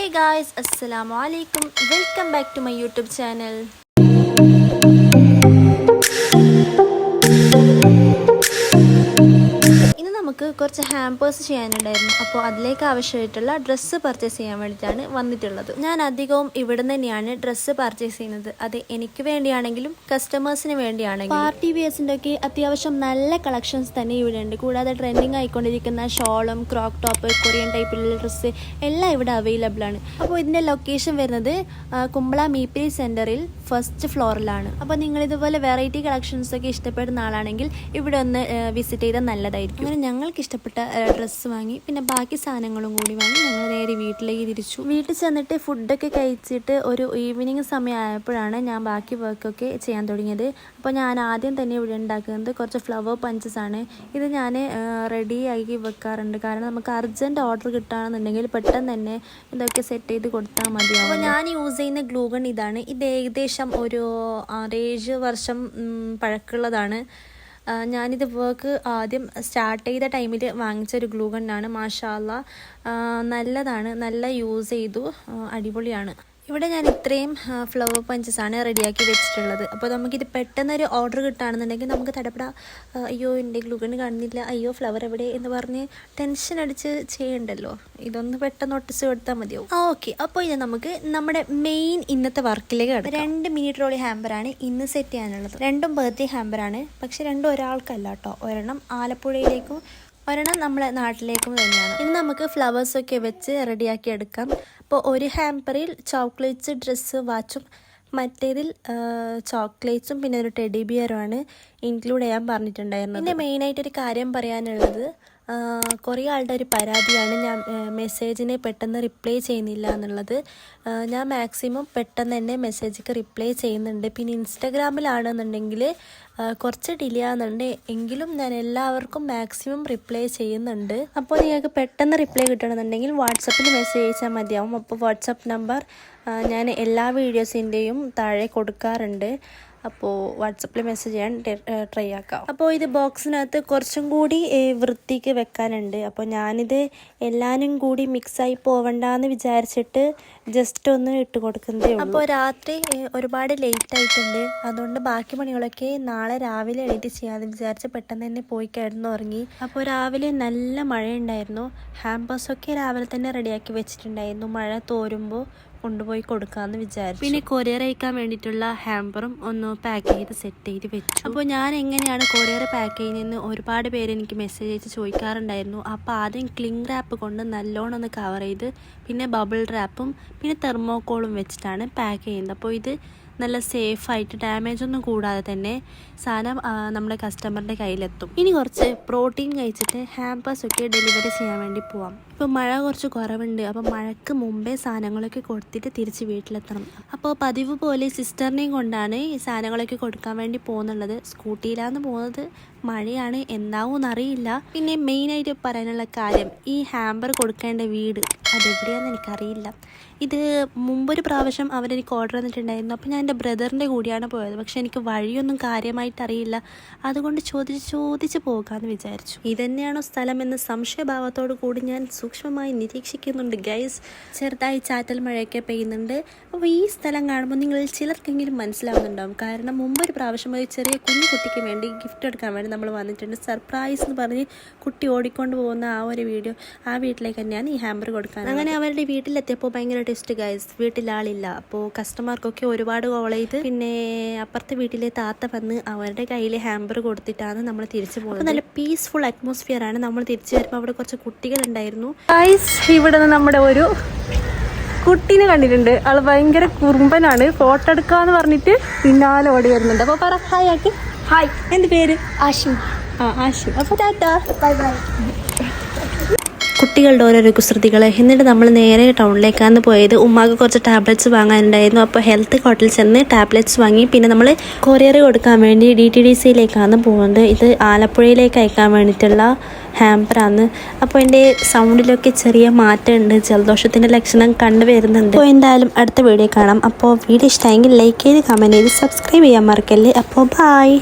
Hey guys അസ്സലാമു അലൈക്കും welcome back to my YouTube channel നമുക്ക് കുറച്ച് ഹാമ്പേഴ്സ് ചെയ്യാനുണ്ടായിരുന്നു. അപ്പോൾ അതിലേക്ക് ആവശ്യമായിട്ടുള്ള ഡ്രസ്സ് പർച്ചേസ് ചെയ്യാൻ വേണ്ടിയിട്ടാണ് വന്നിട്ടുള്ളത്. ഞാൻ അധികവും ഇവിടെ തന്നെയാണ് ഡ്രസ്സ് പർച്ചേസ് ചെയ്യുന്നത്. അത് എനിക്ക് വേണ്ടിയാണെങ്കിലും കസ്റ്റമേഴ്സിന് വേണ്ടിയാണെങ്കിലും. പാർട്ടി വെയർസിന്റെ ഒക്കെ അത്യാവശ്യം നല്ല കളക്ഷൻസ് തന്നെ ഇവിടെ ഉണ്ട്. കൂടാതെ ട്രെൻഡിങ് ആയിക്കൊണ്ടിരിക്കുന്ന ഷോളും ക്രോക്ക് ടോപ്പ് കൊറിയൻ ടൈപ്പിലുള്ള ഡ്രസ്സ് എല്ലാം ഇവിടെ അവൈലബിൾ ആണ്. അപ്പോൾ ഇതിന്റെ ലൊക്കേഷൻ വരുന്നത് കുമ്പള മീപ്പിരി സെന്ററിൽ ഫസ്റ്റ് ഫ്ലോറിലാണ് അപ്പോൾ നിങ്ങൾ ഇതുപോലെ വെറൈറ്റി കളക്ഷൻസ് ഒക്കെ ഇഷ്ടപ്പെടുന്ന ആളാണെങ്കിൽ ഇവിടെ ഒന്ന് വിസിറ്റ് ചെയ്താൽ നല്ലതായിരിക്കും. അങ്ങനെ ഞങ്ങൾക്ക് ഇഷ്ടപ്പെട്ട ഡ്രസ്സ് വാങ്ങി. പിന്നെ ബാക്കി സാധനങ്ങളും കൂടി വാങ്ങി. ഞങ്ങൾ നേരെ വീട്ടിലേക്ക് തിരിച്ചു. വീട്ടിൽ ചെന്നിട്ട് ഫുഡൊക്കെ കഴിച്ചിട്ട് ഒരു ഈവനിങ് സമയമായപ്പോഴാണ് ഞാൻ ബാക്കി വർക്കൊക്കെ ചെയ്യാൻ തുടങ്ങിയത്. അപ്പോൾ ഞാൻ ആദ്യം തന്നെ ഇവിടെ ഉണ്ടാക്കുന്നത് കുറച്ച് ഫ്ലവർ പഞ്ചസ് ആണ്. ഇത് ഞാൻ റെഡി ആക്കി വെക്കാറുണ്ട്. കാരണം നമുക്ക് അർജന്റ് ഓർഡർ കിട്ടുകയാണെന്നുണ്ടെങ്കിൽ പെട്ടെന്ന് തന്നെ ഇതൊക്കെ സെറ്റ് ചെയ്ത് കൊടുത്താൽ മതി അപ്പോൾ ഞാൻ യൂസ് ചെയ്യുന്ന ഗ്ലൂഗൺ ഇതാണ്. ഇത് ഏകദേശം ഒരു ആറേഴ് വർഷം പഴക്കുള്ളതാണ് ഞാനിത് വർക്ക് ആദ്യം സ്റ്റാർട്ട് ചെയ്ത ടൈമിൽ വാങ്ങിച്ച ഒരു ഗ്ലൂ ഗണ്ണാണ് മാഷാല്ല നല്ലതാണ് നല്ല യൂസ് ചെയ്തു. അടിപൊളിയാണ്. ഇവിടെ ഞാൻ ഇത്രയും ഫ്ലവർ പഞ്ചസാണ് റെഡിയാക്കി വെച്ചിട്ടുള്ളത്. അപ്പോൾ നമുക്കിത് പെട്ടെന്നൊരു ഓർഡർ കിട്ടുകയാണെന്നുണ്ടെങ്കിൽ നമുക്ക് തടപട അയ്യോ എന്റെ ഗ്ലൂഗൺ കാണുന്നില്ല. അയ്യോ ഫ്ലവർ എവിടെ എന്ന് പറഞ്ഞ് ടെൻഷൻ അടിച്ച് ചെയ്യണ്ടല്ലോ. ഇതൊന്ന് പെട്ടെന്ന് ഒട്ടിച്ച് കൊടുത്താൽ മതിയാവും. ഓക്കെ അപ്പോൾ ഇത് നമുക്ക് നമ്മുടെ മെയിൻ ഇന്നത്തെ വർക്കിലേക്ക് കിടക്കാം. രണ്ട് മിനിറ്റ് റോളി ഹാമ്പറാണ് ഇന്ന് സെറ്റ് ചെയ്യാനുള്ളത്. രണ്ടും ബർത്ത്ഡേ ഹാമ്പറാണ് പക്ഷെ രണ്ടും ഒരാൾക്കല്ല കേട്ടോ. ഒരെണ്ണം ആലപ്പുഴയിലേക്കും ഒരെണ്ണം നമ്മളെ നാട്ടിലേക്കും തന്നെയാണ് ഇനി നമുക്ക് ഫ്ലവേഴ്സ് ഒക്കെ വെച്ച് റെഡിയാക്കി എടുക്കാം. അപ്പോൾ ഒരു ഹാമ്പറിൽ ചോക്ലേറ്റ്സ് ഡ്രസ്സ് വാച്ചും മറ്റേതിൽ ചോക്ലേറ്റ്സും പിന്നെ ഒരു ടെഡി ബിയറുമാണ് ഇൻക്ലൂഡ് ചെയ്യാൻ പറഞ്ഞിട്ടുണ്ടായിരുന്നത്. പിന്നെ മെയിനായിട്ടൊരു കാര്യം പറയാനുള്ളത് കുറേ ആളുടെ ഒരു പരാതിയാണ് ഞാൻ മെസ്സേജിനെ പെട്ടെന്ന് റിപ്ലൈ ചെയ്യുന്നില്ല എന്നുള്ളത്. ഞാൻ മാക്സിമം പെട്ടെന്ന് തന്നെ മെസ്സേജിക്ക് റിപ്ലൈ ചെയ്യുന്നുണ്ട്. പിന്നെ ഇൻസ്റ്റഗ്രാമിലാണെന്നുണ്ടെങ്കിൽ കുറച്ച് ഡിലേ ആകുന്നുണ്ട് എങ്കിലും ഞാൻ എല്ലാവർക്കും മാക്സിമം റിപ്ലൈ ചെയ്യുന്നുണ്ട്. അപ്പോൾ നിങ്ങൾക്ക് പെട്ടെന്ന് റിപ്ലൈ കിട്ടണമെന്നുണ്ടെങ്കിൽ വാട്സപ്പിൽ മെസ്സേജ് അയച്ചാൽ മതിയാവും. അപ്പോൾ വാട്സപ്പ് നമ്പർ ഞാൻ എല്ലാ വീഡിയോസിന്റെയും താഴെ കൊടുക്കാറുണ്ട്. അപ്പോൾ വാട്സപ്പിൽ മെസ്സേജ് ചെയ്യാൻ ട്രൈ ആക്കാം. അപ്പോൾ ഇത് ബോക്സിനകത്ത് കുറച്ചും കൂടി വൃത്തിക്ക് വെക്കാനുണ്ട്. അപ്പോൾ ഞാനിത് എല്ലാനും കൂടി മിക്സായി പോവണ്ടെന്ന് വിചാരിച്ചിട്ട് ജസ്റ്റ് ഒന്ന് ഇട്ട് കൊടുക്കുന്നതേ ഉള്ളൂ. അപ്പോൾ രാത്രി ഒരുപാട് ലേറ്റ് ആയിട്ടുണ്ട്. അതുകൊണ്ട് ബാക്കി പണികളൊക്കെ നാളെ രാവിലെ എണീറ്റ് ചെയ്യാമെന്ന് വിചാരിച്ച് പെട്ടെന്ന് തന്നെ പോയി കിടന്നു ഉറങ്ങി അപ്പോൾ രാവിലെ നല്ല മഴയുണ്ടായിരുന്നു. ഹാമ്പേഴ്സൊക്കെ രാവിലെ തന്നെ റെഡിയാക്കി വെച്ചിട്ടുണ്ടായിരുന്നു. മഴ തോരുമ്പോൾ കൊണ്ടുപോയി കൊടുക്കാമെന്ന് വിചാരിച്ചു. പിന്നെ കൊറിയർ അയക്കാൻ വേണ്ടിയിട്ടുള്ള ഹാമ്പറും ഒന്ന് പാക്ക് ചെയ്ത് സെറ്റ് ചെയ്ത് വെച്ചു. അപ്പോൾ ഞാൻ എങ്ങനെയാണ് കൊറിയർ പാക്ക് ചെയ്യുന്നതെന്ന് ഒരുപാട് പേര് എനിക്ക് മെസ്സേജ് അയച്ച് ചോദിക്കാറുണ്ടായിരുന്നു. അപ്പോൾ ആദ്യം ക്ലിംഗ് റാപ്പ് കൊണ്ട് നല്ലോണം ഒന്ന് കവർ ചെയ്ത് പിന്നെ ബബിൾ റാപ്പും പിന്നെ തെർമോക്കോളും വെച്ചിട്ടാണ് പാക്ക് ചെയ്യുന്നത്. അപ്പോൾ ഇത് നല്ല സേഫ് ആയിട്ട് ഡാമേജ് ഒന്നും കൂടാതെ തന്നെ സാധനം നമ്മുടെ കസ്റ്റമറിന്റെ കയ്യിലെത്തും. ഇനി കുറച്ച് പ്രോട്ടീൻ കഴിച്ചിട്ട് ഹാമ്പേഴ്സ് ഒക്കെ ഡെലിവറി ചെയ്യാൻ വേണ്ടി പോവാം. ഇപ്പോൾ മഴ കുറച്ച് കുറവുണ്ട്. അപ്പോൾ മഴയ്ക്ക് മുമ്പേ സാധനങ്ങളൊക്കെ കൊടുത്തിട്ട് തിരിച്ച് വീട്ടിലെത്തണം. അപ്പോൾ പതിവ് പോലെ സിസ്റ്ററിനെയും കൊണ്ടാണ് ഈ സാധനങ്ങളൊക്കെ കൊടുക്കാൻ വേണ്ടി പോകുന്നുള്ളത്. സ്കൂട്ടിയിലാന്ന് പോകുന്നത് മഴയാണ്. എന്താവും എന്നറിയില്ല പിന്നെ മെയിനായിട്ട് പറയാനുള്ള കാര്യം ഈ ഹാമ്പർ കൊടുക്കേണ്ട വീട് അതെവിടെയാണെന്ന് എനിക്കറിയില്ല. ഇത് മുമ്പൊരു പ്രാവശ്യം അവരെനിക്ക് ഓർഡർ തന്നിട്ടുണ്ടായിരുന്നു. അപ്പോൾ ഞാൻ എന്റെ ബ്രദറിന്റെ കൂടിയാണ് പോയത്. പക്ഷെ എനിക്ക് വഴിയൊന്നും കാര്യമായിട്ട് അറിയില്ല അതുകൊണ്ട് ചോദിച്ച് ചോദിച്ച് പോകാമെന്ന് വിചാരിച്ചു. ഇതന്നെയാണോ സ്ഥലം എന്ന സംശയഭാവത്തോടു കൂടി ഞാൻ സൂക്ഷ്മമായി നിരീക്ഷിക്കുന്നുണ്ട് ഗൈസ്. ചെറുതായി ചാറ്റൽ മഴയൊക്കെ പെയ്യുന്നുണ്ട്. അപ്പോൾ ഈ സ്ഥലം കാണുമ്പോൾ നിങ്ങളിൽ ചിലർക്കെങ്കിലും മനസ്സിലാവുന്നുണ്ടാവും. കാരണം മുമ്പൊരു പ്രാവശ്യം ഒരു ചെറിയ കുഞ്ഞു കുട്ടിക്ക് വേണ്ടി ഗിഫ്റ്റ് എടുക്കാൻ വേണ്ടി നമ്മൾ വന്നിട്ടുണ്ട്. സർപ്രൈസ് എന്ന് പറഞ്ഞ് കുട്ടി ഓടിക്കൊണ്ട് പോകുന്ന ആ ഒരു വീഡിയോ ആ വീട്ടിലേക്ക് തന്നെയാണ് ഈ ഹാമ്പർ കൊടുക്കാൻ അങ്ങനെ അവരുടെ വീട്ടിലെത്തിയപ്പോൾ ഭയങ്കര ടെസ്റ്റ് ഗൈസ്. വീട്ടിലാളില്ല അപ്പോൾ കസ്റ്റമർക്കൊക്കെ ഒരുപാട് കോൾ ചെയ്ത് പിന്നെ അപ്പുറത്തെ വീട്ടിലെ താത്ത വന്ന് അവരുടെ കയ്യിൽ ഹാമ്പർ കൊടുത്തിട്ടാണ് നമ്മൾ തിരിച്ചു പോകുന്നത് നല്ല പീസ്ഫുൾ അറ്റ്മോസ്ഫിയർ ആണ് നമ്മൾ തിരിച്ചു വരുമ്പോൾ അവിടെ കുറച്ച് കുട്ടികളുണ്ടായിരുന്നു. ഇവിടെ നിന്ന് നമ്മുടെ ഒരു കുട്ടീനെ കണ്ടിട്ടുണ്ട്. ആൾ ഭയങ്കര കുറുമ്പനാണ്. ഫോട്ടോ എടുക്കാന്ന് പറഞ്ഞിട്ട് പിന്നാലെ ഓടി വരുന്നുണ്ട്. അപ്പൊ പറ ഹായ് ആക്കി. ഹായ് എന്ത് പേര്? ആഷിം ആ ആഷിം അപ്പൊ ടാറ്റാ. ബൈ ബൈ കുട്ടികളുടെ ഓരോ കുസൃതികൾ എന്നിട്ട് നമ്മൾ നേരെ ടൗണിലേക്കാണ് പോയത്. ഉമ്മാക്ക് കുറച്ച് ടാബ്ലറ്റ്സ് വാങ്ങാനുണ്ടായിരുന്നു. അപ്പോൾ ഹെൽത്ത് ഹോട്ടലിൽ ചെന്ന് ടാബ്ലറ്റ്സ് വാങ്ങി. പിന്നെ നമ്മൾ കൊറിയർ കൊടുക്കാൻ വേണ്ടി ഡി ടി ഡി സിയിലേക്കാണ് പോകുന്നത് ഇത് ആലപ്പുഴയിലേക്ക് അയക്കാൻ വേണ്ടിയിട്ടുള്ള ഹാമ്പറാണ് അപ്പോൾ എന്റെ സൗണ്ടിലൊക്കെ ചെറിയ മാറ്റമുണ്ട്. ജലദോഷത്തിന്റെ ലക്ഷണം കണ്ടുവരുന്നുണ്ട്. അപ്പോൾ എന്തായാലും അടുത്ത വീഡിയോ കാണാം. അപ്പോൾ വീഡിയോ ഇഷ്ടമായെങ്കിൽ ലൈക്ക് ചെയ്ത് കമന്റ് ചെയ്ത് സബ്സ്ക്രൈബ് ചെയ്യാൻ മറക്കല്ലേ. അപ്പോൾ ബായ്